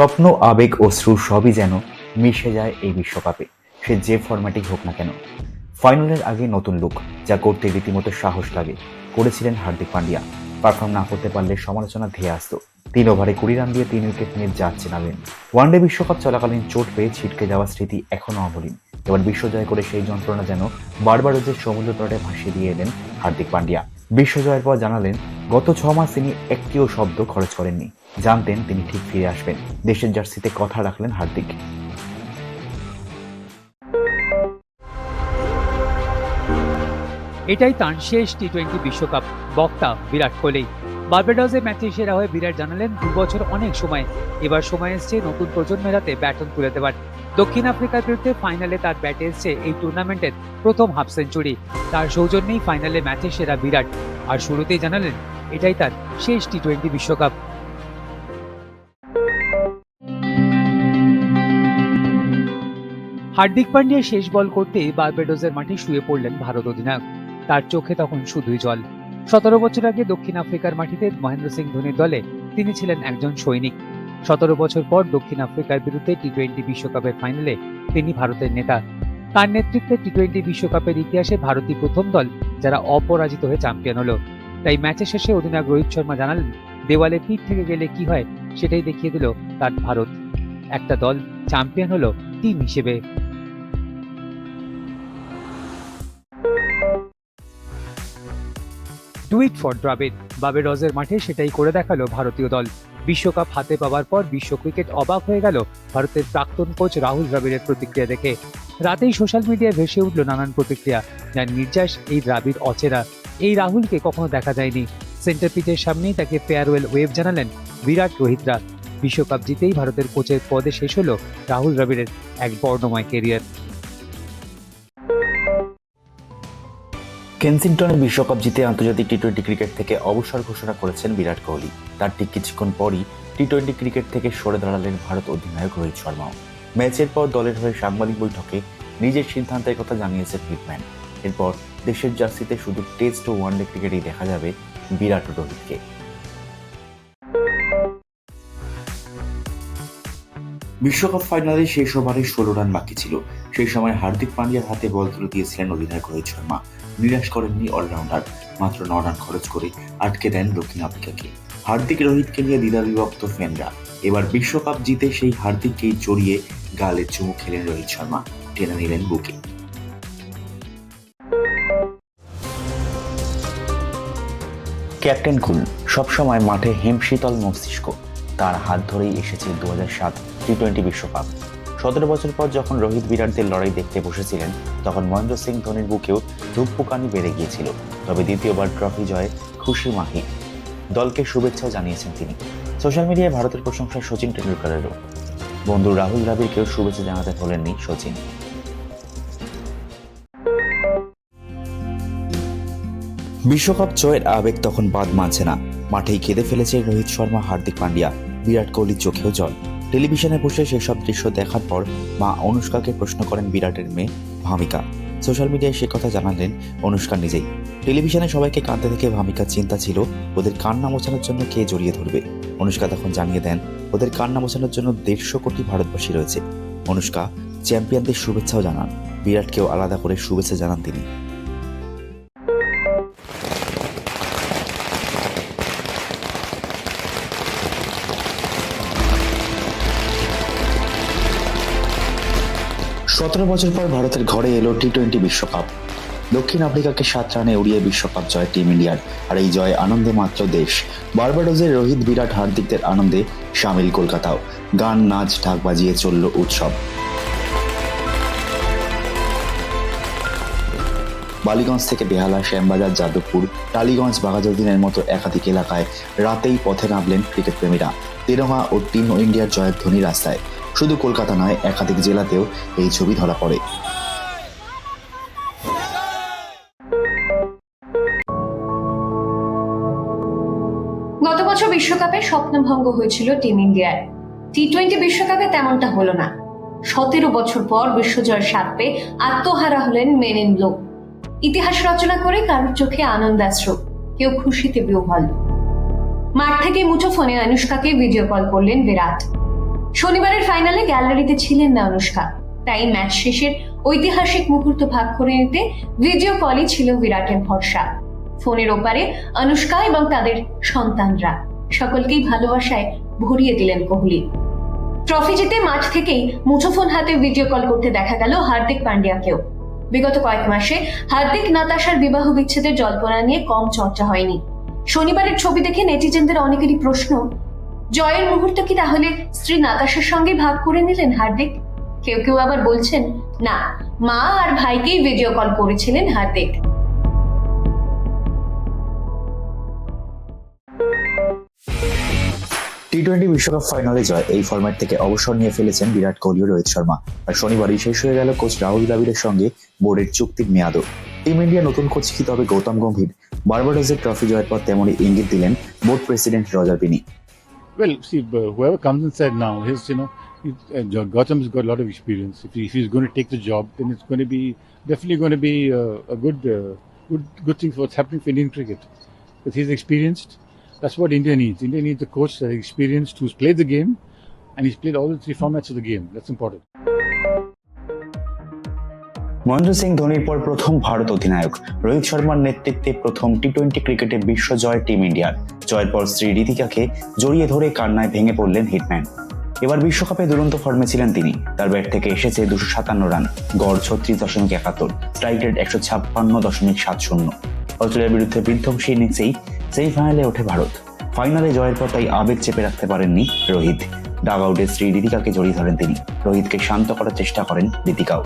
স্বপ্ন, আবেগ, অশ্রু সবই যেন মিশে যায় এই বিশ্বকাপে। সে যে ফরম্যাটেই হোক না কেন। ফাইনালের আগে নতুন লুক যা করতে রীতিমতো সাহস লাগে, করেছিলেন হার্দিক পান্ডিয়া। পারফর্ম না করতে পারলে সমালোচনা ধেয়ে আসতো। তিন ওভারে কুড়ি রান দিয়ে তিন উইকেট নিয়ে যাচ্ছে নামেন ওয়ানডে বিশ্বকাপ চলাকালীন চোট পেয়ে ছিটকে যাওয়া স্মৃতি এখনও অমলিন। এবার বিশ্বজয় করে সেই যন্ত্রণা যেন বারবার যে সমুদ্র তটে ভাসিয়ে দিয়ে এলেন হার্দিক পান্ডিয়া। বিশ্বজয়ের পর জানালেন গত ছ মাস তিনি একটিও শব্দ খরচ করেননি। জানতেন তিনি ঠিক ফিরে আসবেন। দেশের জার্সিতে কথা রাখলেন হার্দিক। এটাই তার শেষ টি টোয়েন্টি বিশ্বকাপ। বক্তা বিরাট কোহলি। বার্বাডসে ম্যাচে সেরা হয়ে বিরাট জানালেন, দু বছর অনেক সময়। এবার সময় এসছে নতুন প্রজন্মের হাতে ব্যাটন তুলে দেওয়ার দক্ষিণ আফ্রিকার বিরুদ্ধে ফাইনালে তার ব্যাটে এসছে এই টুর্নামেন্টের প্রথম হাফ সেঞ্চুরি তার সৌজন্যেই ফাইনালে ম্যাচে সেরা বিরাট। আর শুরুতেই জানালেন, এটাই তার শেষ টি টোয়েন্টি বিশ্বকাপ। হার্দিক পান্ডিয়া শেষ বল করতে বার্বাডোসের মাঠে শুয়ে পড়লেন ভারত অধিনায়ক। তার চোখে তখন শুধুই জল। সতেরো বছর আগে দক্ষিণ আফ্রিকার মাটিতে মহেন্দ্র সিং ধোনির দলে তিনি ছিলেন একজন সৈনিক। সতেরো বছর পর দক্ষিণ আফ্রিকার বিরুদ্ধে টি টোয়েন্টি বিশ্বকাপের ফাইনালে তিনি ভারতের নেতা। তার নেতৃত্বে টি টোয়েন্টি বিশ্বকাপের ইতিহাসে ভারতই প্রথম দল যারা অপরাজিত হয়ে চ্যাম্পিয়ন হলো। তাই ম্যাচের শেষে অধিনায়ক রোহিত শর্মা জানালেন, দেওয়ালে পিঠ থেকে গেলে কি হয় সেটাই দেখিয়ে দিল তার ভারত। একটা দল চ্যাম্পিয়ন হলো টিম হিসেবে। Tweet for Dravida. বাবেরজের মাঠে সেটাই করে দেখাল ভারতীয় দল। বিশ্বকাপ হাতে পাওয়ার পর বিশ্ব ক্রিকেট অবাক হয়ে গেল ভারতের প্রাক্তন কোচ রাহুল দ্রাবিড়ের প্রতিক্রিয়া দেখে। রাতেই সোশ্যাল মিডিয়ায় ভেসে উঠল নানান প্রতিক্রিয়া। যার নির্যাস এই দ্রাবিড় অচেরা এই রাহুলকে কখনো দেখা যায়নি। সেন্টার পিচের সামনেই তাকে ফেয়ারওয়েল ওয়েভ জানালেন বিরাট রোহিতরা। বিশ্বকাপ জিতেই ভারতের কোচের পদে শেষ হলো রাহুল দ্রাবিড়ের এক বর্ণময় কেরিয়ার কেনসিংটনে বিশ্বকাপ জিতে আন্তর্জাতিক টি টোয়েন্টি ক্রিকেট থেকে অবসর ঘোষণা করেছেন বিরাট কোহলি। তার ঠিক কিছুক্ষণ পরই টি টোয়েন্টি ক্রিকেট থেকে সরে দাঁড়ালেন ভারত অধিনায়ক রোহিত শর্মাও। ম্যাচের পর দলের হয়ে সাংবাদিক বৈঠকে নিজের সিদ্ধান্তের কথা জানিয়েছেন ফিটম্যান এরপর দেশের জার্সিতে শুধু টেস্ট ও ওয়ানডে ক্রিকেটেই দেখা যাবে বিরাট রোহিতকে। বিশ্বকাপ ফাইনালে শেষ ওভারে ষোলো রান বাকি ছিল। সেই সময় হার্দিক পান্ডিয়ার হাতে বল তুলে দিয়েছিলেন অধিনায়ক রোহিত শর্মা। নিরাশ করেননি অলরাউন্ডার, মাত্র ন রান খরচ করে আটকে দেন দক্ষিণ আফ্রিকাকে। হার্দিক রোহিতকে নিয়ে দ্বিধা বিভক্ত ফ্যানরা। এবার বিশ্বকাপ জিতে সেই হার্দিককেই জড়িয়ে গালে চুমু খেলেন রোহিত শর্মা। টেনে নিলেন বুকে। ক্যাপ্টেন কুল সবসময় মাঠে হিমশীতল মস্তিষ্ক। তার হাত ধরেই এসেছে দু সাত টি টোয়েন্টি বিশ্বকাপ। সতেরো বছর পর যখন রোহিত বিরাটদের লড়াই দেখতে বসেছিলেন, তখন মহেন্দ্র সিং ধোনির বুকেও ধূপপুকানি বেড়ে গিয়েছিল। তবে দ্বিতীয়বার ট্রফি জয়ে খুশি মাহি দলকে শুভেচ্ছাও জানিয়েছেন তিনি। সোশ্যাল মিডিয়ায় ভারতের প্রশংসা সচিন টেন্ডুলকারেরও বন্ধু রাহুল দ্রাবিড়কেও শুভেচ্ছা জানাতে ভোলেননি সচিন। বিশ্বকাপ জয়ের আবেগ তখন বাদ মানছে না। মাঠেই কেঁদে ফেলেছে রোহিত শর্মা, হার্দিক পান্ডিয়া বিরাট কোহলির চোখেও জল। টেলিভিশনে বসে সেসব দৃশ্য দেখার পর মা অনুষ্কাকে প্রশ্ন করেন বিরাটের মেয়ে ভামিকা। সোশ্যাল মিডিয়ায় সে কথা জানালেন অনুষ্কা নিজেই। টেলিভিশনে সবাইকে কাঁদতে দেখে ভামিকার চিন্তা ছিল, ওদের কান্না মোছানোর জন্য কে জড়িয়ে ধরবে? অনুষ্কা তখন জানিয়ে দেন, ওদের কান্না মোছানোর জন্য দেড়শো কোটি ভারতবাসী রয়েছে। অনুষ্কা, চ্যাম্পিয়নদের শুভেচ্ছাও জানান। বিরাটকেও আলাদা করে শুভেচ্ছা জানান তিনি। সতেরো বছর পর ভারতের ঘরে এলো টি টোয়েন্টি বিশ্বকাপ। দক্ষিণ আফ্রিকাকে সাত রানে উড়িয়ে বিশ্বকাপ জয় টিম ইন্ডিয়ার, আর এই জয় আনন্দে মাত্র দেশ। বার্বাডোজের রোহিত বিরাট হার্দিকদের আনন্দে সামিল কলকাতাও। গান, নাচ, ঢাক বাজিয়ে চলল উৎসব। বালিগঞ্জ থেকে বেহালা, শ্যামবাজার, যাদবপুর, টালিগঞ্জ, বাঘাযতীনের মতো একাধিক এলাকায় রাতেই পথে নামলেন ক্রিকেট প্রেমীরা তেরোহা ও টিম ইন্ডিয়ার জয়ের ধ্বনি রাস্তায়। শুধু কলকাতা নয়, একাধিক জেলাতেও এই ছবি ধরা পড়ে। গত বছর বিশ্বকাপে স্বপ্নভঙ্গ হয়েছিল টিম ইন্ডিয়ার। টি টোয়েন্টি বিশ্বকাপে তেমনটা হলো না। সতেরো বছর পর বিশ্বজয়ের স্বাদ পেয়ে আত্মহারা হলেন মেন ইন ব্লু। ইতিহাস রচনা করে কারোর চোখে আনন্দাশ্রু কেউ খুশিতে বিহ্বল। মাঠ থেকে মুঠো ফোনে অনুষ্কাকে ভিডিও কল করলেন বিরাট। শনিবারের ফাইনালে গ্যালারিতে ছিলেন না অনুষ্কা। তাই ম্যাচ শেষের ঐতিহাসিক মুহূর্ত ভাগ করে নিতে ভিডিও কলই ছিল বিরাটের ভরসা। ফোনের ওপারে অনুষ্কা এবং তাদের সন্তানরা। সকলকেই ভালোবাসায় ভরিয়ে দিলেন কোহলি। ট্রফি জিতে মাঠ থেকেই মুঠোফোন হাতে ভিডিও কল করতে দেখা গেল হার্দিক পান্ডিয়াকেও। বিগত কয়েক মাসে হার্দিক, নাতাশার বিবাহ বিচ্ছেদের জল্পনা নিয়ে কম চর্চা হয়নি। শনিবারের ছবি দেখে নেটিজেনদের অনেকেরই প্রশ্ন জয়ের মুহূর্ত কি তাহলে স্ত্রী নাতাশার সঙ্গে ভাগ করে নিলেন হার্দিক? কেউ কেউ আবার বলছেন, না, মা আর ভাইকেই ভিডিও কল করেছিলেন হার্দিক। টি টোয়েন্টি বিশ্বকাপ ফাইনালে জয়, এই ফরম্যাট থেকে অবসর নিয়ে ফেলেছেন বিরাট কোহলি ও রোহিত শর্মা। আর শনিবারই শেষ হয়ে গেল কোচ রাহুল দ্রাবিড়ের সঙ্গে বোর্ডের চুক্তির মেয়াদও। টিম ইন্ডিয়া নতুন কোচ কি তবে গৌতম গম্ভীর। বারবাডোসের ট্রফি জয়ের পর তেমনই ইঙ্গিত দিলেন board president Roger Binny. Well, see, uh, whoever comes inside now, his, you know, uh, Gautam's got a lot of experience. If, he, if he's going to take the job, then it's going to be definitely going to be uh, a good, uh, good, good thing for what's happening for Indian cricket. Because he's experienced. That's what India needs. India needs a coach that's experienced, who's played the game, and he's played all the three formats of the game. That's important. Mahendra Singh ধোনির পর প্রথম ভারত অধিনায়ক রোহিত শর্মার নেতৃত্বে প্রথম T twenty ক্রিকেটে বিশ্ব জয় team ইন্ডিয়ার জয়ের পর স্ত্রী রীতিকাকে জড়িয়ে ধরে কান্নায় ভেঙে পড়লেন হিটম্যান। এবার বিশ্বকাপে দুরন্ত ফর্মে ছিলেন তিনি। তার ব্যাট থেকে এসেছে দুশো সাতান্ন রান, গড় ছত্রিশ দশমিক একাত্তর স্ট্রাইক রেট একশো ছাপ্পান্ন দশমিক সাত শূন্য। অস্ট্রেলিয়ার বিরুদ্ধে বিধ্বংসী ইনিংসেই সেমিফাইনালে ওঠে ভারত। ফাইনালে জয়ের পর তাই আবেগ চেপে রাখতে পারেননি রোহিত। ডাগ আউটে স্ত্রী রীতিকাকে জড়িয়ে ধরেন তিনি। রোহিতকে শান্ত করার চেষ্টা করেন রীতিকাও।